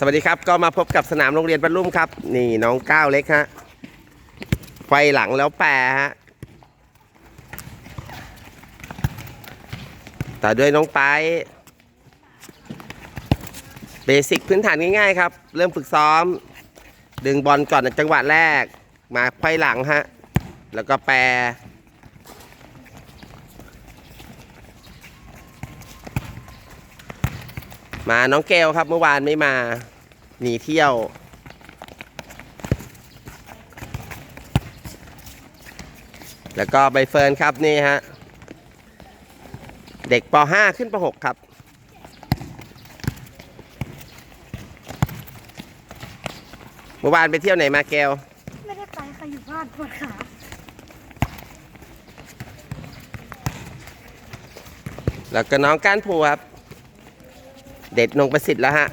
สวัสดีครับก็มาพบกับสนามโรงเรียนบรรลุมครับ นี่น้องก้าวเล็กฮะไฟหลังแล้วแปรฮะต่อด้วยน้องไปเบสิกพื้นฐานง่ายๆครับ เริ่มฝึกซ้อม ดึงบอลก่อนจังหวะแรก มาไขว้หลังฮะแล้วก็แปร มาน้องเกลครับเมื่อวานไม่มาหนีเที่ยว แล้วก็ใบเฟิร์นครับนี่ฮะ เด็กป .5 ขึ้นป .6 ครับ เมื่อวานไปเที่ยวไหนมาเกลไม่ได้ไปค่ะอยู่บ้านปวดขาแล้วก็น้องก้านผูครับ เด็ดนงประสิทธิ์แล้วฮะ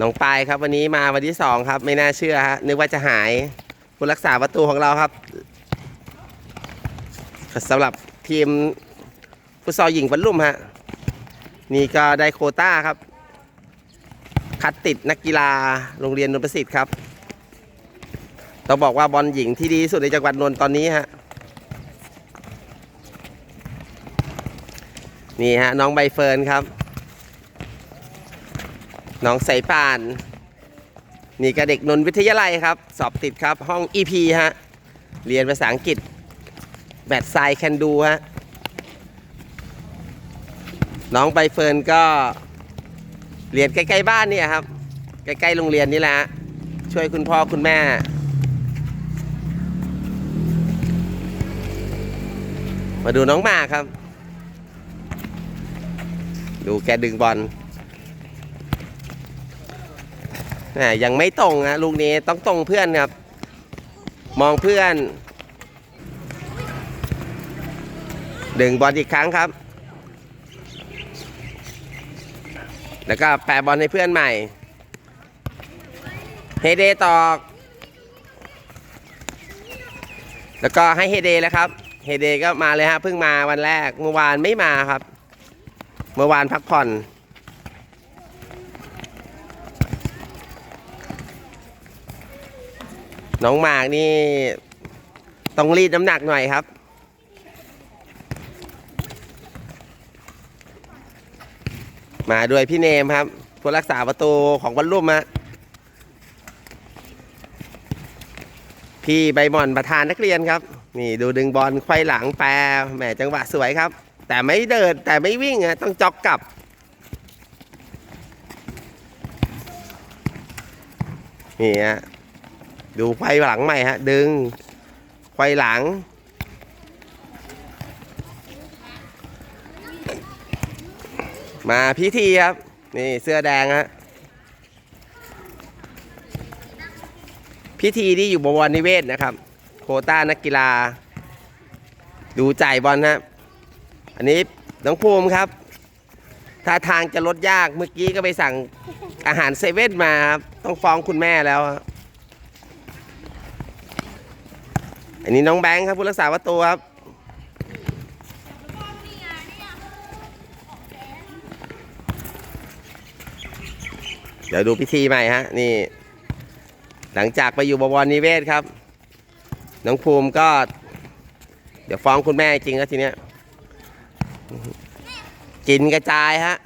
น้องปายครับวันนี้มาวันที่สองครับ ไม่น่าเชื่อฮะนึกว่าจะหายผู้รักษาประตูของเราครับสำหรับทีมฟุตซอลหญิงบรรลุมฮะนี่ก็ได้โคต้าครับ คัดติดนักกีฬาโรงเรียนนนประสิทธิ์ครับต้องบอกว่าบอลหญิงที่ดีที่สุดในจังหวัดนนท์ตอนนี้ฮะ นี่ฮะน้องใบเฟิร์นครับ น้องสายป่าน นี่ก็เด็กนนวิทยาลัยครับ สอบติดครับห้อง EP ฮะ เรียนภาษาอังกฤษแบดไซแคนดูฮะ น้องใบเฟิร์นก็เรียนใกล้ๆบ้านเนี่ยครับ ใกล้ๆโรงเรียนนี่แหละช่วยคุณพ่อคุณแม่มาดูน้องหมาครับ ดูแกดึงบอลยังไม่ตรงนะลูกนี้ต้องตรงเพื่อนครับ มองเพื่อน ดึงบอลอีกครั้งครับ แล้วก็แปะบอลให้เพื่อนใหม่ เฮเดตอก แล้วก็ให้เฮเดแล้วครับ เฮเดก็มาเลยฮะเพิ่งมาวันแรกเมื่อวานไม่มาครับ เมื่อวานพักผ่อน น้องหมากนี่ ต้องรีดน้ำหนักหน่อยครับ มาด้วยพี่เนมครับผู้รักษาประตูของบอลลุ่มฮะพี่ใบหมอนประธานนักเรียนครับ นี่ดูดึงบอลไขว้หลังแปรแหมจังหวะสวยครับ แต่ไม่เดินแต่ไม่วิ่งอะต้องจ็อกกลับ นี่ฮะดูไขว้หลังใหม่ฮะ ดึงไขว้หลัง มาพิธีครับ นี่เสื้อแดงฮะพิธีที่อยู่บวรนิเวศนะครับ โคต้านักกีฬา ดูจ่ายบอลฮะ อันนี้น้องภูมิครับท่าทางจะลดยากเมื่อกี้ก็ไปสั่งอาหารเซเว่นมาครับต้องฟ้องคุณแม่แล้วฮะอันนี้น้องแบงค์ครับผู้รักษาประตูครับเดี๋ยวดูพิธีใหม่ฮะนี่ หลังจากไปอยู่บวรนิเวศครับ น้องภูมิก็ เดี๋ยวฟ้องคุณแม่จริงแล้วทีเนี้ย กินกระจายฮะ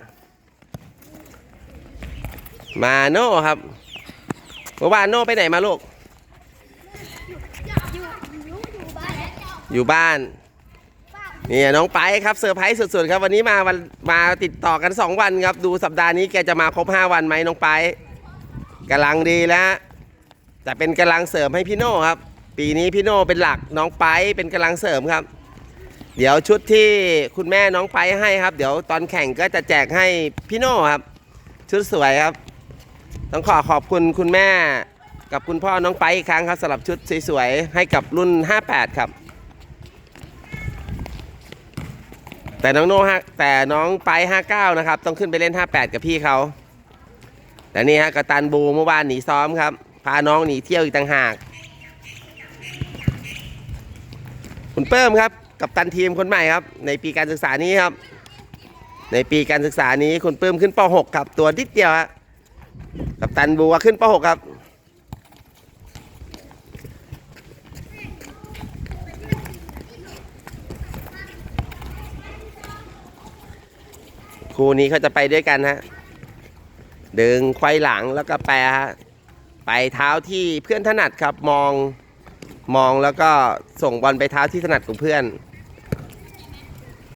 มาโน่ครับเมื่อวานโน่ไปไหนมาลูก อยู่บ้าน นี่น้องไปครับเซอร์ไพรส์สุดๆครับวันนี้มาวันมาติดต่อกัน 2 วันครับ ดูสัปดาห์นี้แกจะมาครบ 5 วันไหมน้องไปกำลังดีแล้วแต่เป็นกำลังเสริมให้พี่โน่ครับ ปีนี้พี่โน่เป็นหลักน้องไปเป็นกำลังเสริมครับ เดี๋ยวชุดที่คุณแม่น้องไปให้ครับ เดี๋ยวตอนแข่งก็จะแจกให้พี่โน่ครับ ชุดสวยครับ ต้องขอขอบคุณคุณแม่กับคุณพ่อน้องไปอีกครั้งครับสำหรับชุดสวยๆให้กับรุ่น 58 ครับ แต่น้องโน่ฮะแต่น้องไป 59 นะครับ ต้องขึ้นไปเล่น 58 กับพี่เขาแต่นี่ฮะกตันบูเมื่อวานหนีซ้อมครับ พาน้องหนีเที่ยวอีกต่างหาก คุณเปิ้มครับ กับตันทีมคนใหม่ครับ ในปีการศึกษานี้ครับ ในปีการศึกษานี้คุณปื้มขึ้นป .6 ครับ ตัวนิดเดียวฮะกับตันบัวขึ้นป .6 ครับคู่นี้เขาจะไปด้วยกันฮะดึงไขว้หลังแล้วก็แปรฮะไปเท้าที่เพื่อนถนัดครับมองมองแล้วก็ส่งบอลไปเท้าที่ถนัดของเพื่อน